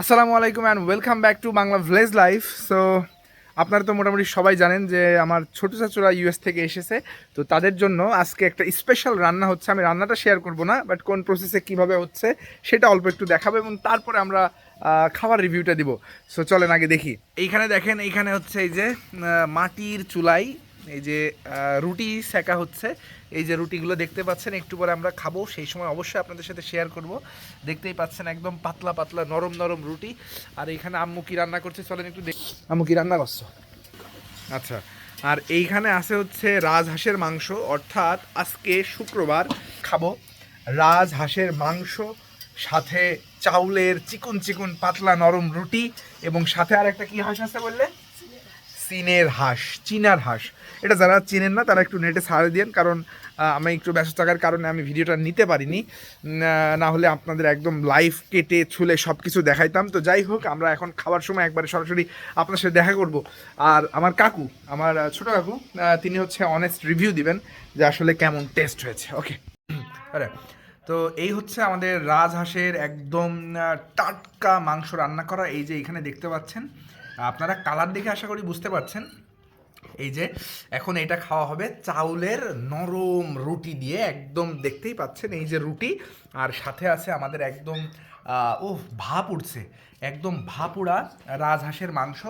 আসসালামু আলাইকুম and welcome back to Bangla village life so আপনারা তো মোটামুটি সবাই জানেন যে আমার ছোটো চাচুরা ইউএস থেকে এসেছে। তো তাদের জন্য আজকে একটা স্পেশাল রান্না হচ্ছে। আমি রান্নাটা শেয়ার করব না বাট কোন প্রসেসে কীভাবে হচ্ছে সেটা অল্প একটু দেখাবো এবং তারপরে আমরা খাবার রিভিউটা দিব। সো চলেন আগে দেখি। এইখানে দেখেন, এইখানে হচ্ছে এই যে মাটির চুলাই এই যে রুটি সেকা হচ্ছে। এই যে রুটিগুলো দেখতে পাচ্ছেন, একটু পরে আমরা খাব। সেই সময় অবশ্যই আপনাদের সাথে শেয়ার করব। দেখতেই পাচ্ছেন একদম পাতলা পাতলা, নরম নরম রুটি। আর এইখানে আম্মু কি রান্না করছে চলেন একটু দেখ। আম্মু কি রান্না করছ? আচ্ছা আর এইখানে আছে হচ্ছে রাজহাঁসের মাংস। অর্থাৎ আজকে শুক্রবার খাব। রাজহাঁসের মাংস, সাথে চাউলের চিকন চিকন পাতলা নরম রুটি এবং সাথে আর একটা কি হাঁস আছে বললে? চীনের হাঁস, চীনার হাঁস। এটা যারা চিনেন না, তারা একটু নেটে সারা দিন, কারণ আমি একটু ব্যস্ত থাকার কারণে আমি ভিডিওটা নিতে পারিনি। না হলে আপনাদের একদম লাইভ কেটে, ছুলে সব কিছু দেখাইতাম। তো যাই হোক, আমরা এখন খাওয়ার সময় একবারে সরাসরি আপনার সাথে দেখা করব। আর আমার কাকু, আমার ছোট কাকু তিনি হচ্ছে অনেস্ট রিভিউ দিবেন যে আসলে কেমন টেস্ট হয়েছে। ওকে আরে, তো এই হচ্ছে আমাদের রাজহাঁসের একদম টাটকা মাংস রান্না করা। এই যে এখানে দেখতে পাচ্ছেন আপনারা কালার দেখে আশা করি বুঝতে পারছেন। এই যে, এখন এটা খাওয়া হবে চাউলের নরম রুটি দিয়ে, একদম দেখতেই পাচ্ছেন এই যে রুটি। আর সাথে আছে আমাদের একদম ও ভাপ উঠছে। একদম ভাপুড়া রাজহাঁসের মাংস।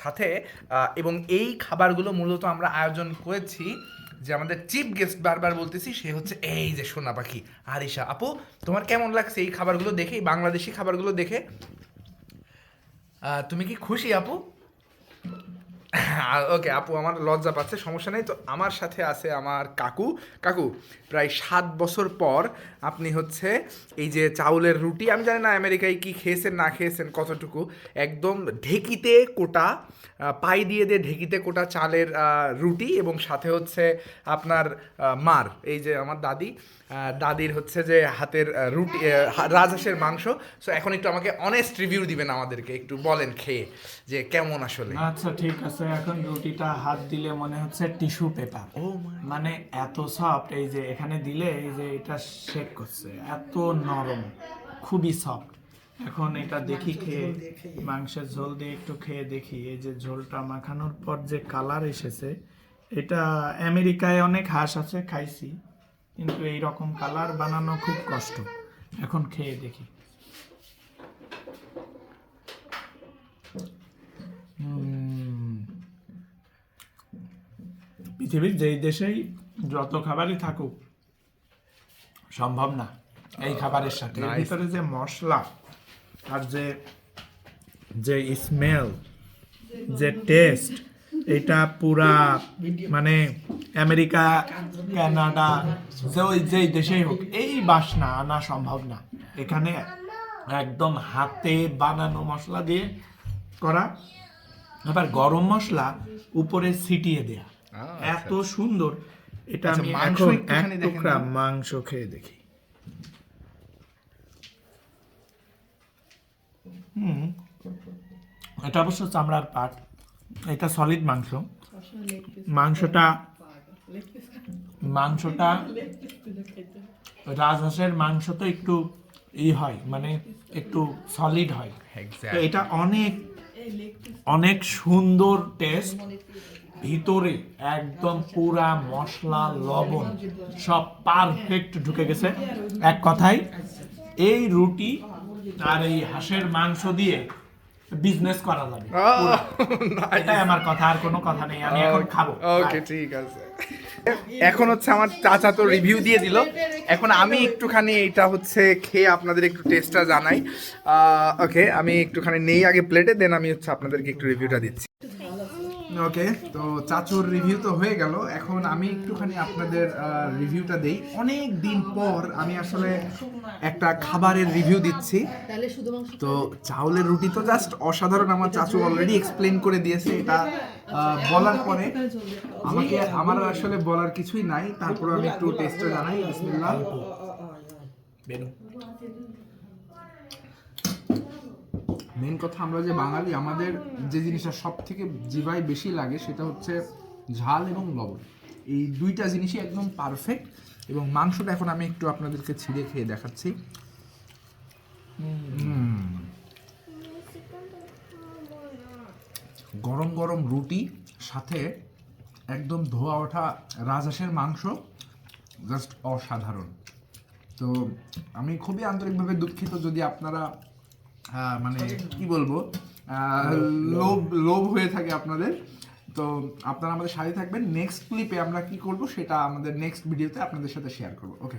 সাথে এবং এই খাবারগুলো মূলত আমরা আয়োজন করেছি যে আমাদের চিফ গেস্ট বারবার বলতেছি, সে হচ্ছে এই যে সোনা পাখি। আরিশা, আপু, তোমার কেমন লাগছে এই খাবারগুলো দেখে, এই বাংলাদেশি খাবারগুলো দেখে? তুমি কি খুশি আপু? ওকে আপু, আমার লজ্জা পাচ্ছে, সমস্যা নেই। তো আমার সাথে আছে আমার কাকু। কাকু, প্রায় সাত বছর পর আপনি হচ্ছে এই যে চাউলের রুটি, আমি জানি না আমেরিকায় কি খেয়েছেন, না খেয়েছেন, কতটুকু, একদম ঢেকিতে কোটা পাই দিয়ে দিয়ে ঢেকিতে কোটা চালের রুটি এবং সাথে হচ্ছে আপনার মার, এই যে আমার দাদি দাদির হচ্ছে যে হাতের রুটি রাজহাঁসের মাংস। সো এখন একটু আমাকে অনেস্ট রিভিউ দিবেন আমাদেরকে, একটু বলেন খেয়ে, যে কেমন আসলে। আচ্ছা ঠিক আছে। এখন রুটিটা হাত দিলে মনে হচ্ছে টিস্যু পেপার। মানে এত সফট এই যে এখানে দিলে এই যে এটা শেক করছে এত নরম খুবই সফট এখন এটা দেখি খেয়ে মাংসের ঝোল দিয়ে একটু খেয়ে দেখি এই যে ঝোলটা মাখানোর পর যে কালার এসেছে এটা আমেরিকায় অনেক হাঁস আছে খাইছি কিন্তু এই রকম কালার বানানো খুব কষ্ট। এখন খেয়ে দেখি। উম, পৃথিবীর যেই দেশেই যত খাবারই থাকুক সম্ভব না এই খাবারের সাথে। এর ভিতরে যে মশলা আর যে যে স্মেল যে টেস্ট এটা পুরা মানে আমেরিকা কানাডা যে ওই যেই দেশেই হোক এই বাসনা আনা সম্ভব না। এখানে একদম হাতে বানানো মশলা দিয়ে করা আবার গরম মশলা উপরে ছিটিয়ে দেয়া। এত সুন্দর। এটা আচ্ছা, আমি মাংস এখন এক একটুখানি দেখেন টুকরা মাংস খেয়ে দেখি। হুম এটা অবশ্য চামড়ার পাট। এটা সলিড মাংস। মাংসটা মাংসটা রাজহাঁসের মাংস তো একটু ই হয় মানে একটু সলিড হয়। তো এটা অনেক অনেক সুন্দর টেস্ট ভিতরে একদম পুরা মশলা লবণ সব পারফেক্ট ঢুকে গেছে। এক কথায় এই রুটি আর এই হাঁসের মাংস দিয়ে বিজনেস করা যাবে। এটাই আমার কথা আর কোনো কথা নেই আমি এখন খাব। ওকে ঠিক আছে। এখন হচ্ছে আমার চাচা তো রিভিউ দিয়ে দিল। এখন আমি একটুখানি এটা হচ্ছে খেয়ে আপনাদের একটু টেস্টটা জানাই। ওকে আমি একটুখানি নেই আগে প্লেটে দেন আমি হচ্ছে আপনাদেরকে একটু রিভিউটা দিচ্ছি। ওকে, তো চাচুর রিভিউ তো হয়ে গেল। এখন আমি একটুখানি আপনাদের রিভিউটা দেই। অনেক দিন পর আমি আসলে একটা খাবারের রিভিউ দিচ্ছি। তো চাউলের রুটি তো জাস্ট অসাধারণ আমার চাচু অলরেডি এক্সপ্লেন করে দিয়েছে এটা বলার পরে। আমাকে, আমার আসলে বলার কিছুই নাই। তারপরে আমি একটু টেস্টটা জানাই, বিসমিল্লাহ। মেন কথা আমরা যে বাঙালি, আমাদের যে জিনিসটা সব থেকে জিভায় বেশি লাগে সেটা হচ্ছে ঝাল এবং লবণ। এই দুইটা জিনিসই একদম পারফেক্ট এবং মাংসটা এখন আমি একটু আপনাদেরকে ছিঁড়ে খেয়ে দেখাচ্ছি। গরম গরম রুটি, সাথে একদম ধোয়া ওঠা রাজহাঁসের মাংস জাস্ট অসাধারণ। তো আমি খুবই আন্তরিকভাবে দুঃখিত যদি আপনারা মানে কি বলব? লোভ লোভ। হয়ে থাকে আপনাদের। তো আপনারা আমাদের সাথে থাকবেন। নেক্সট ক্লিপে আমরা কি করব সেটা আমাদের নেক্সট ভিডিওতে আপনাদের সাথে শেয়ার করব। ওকে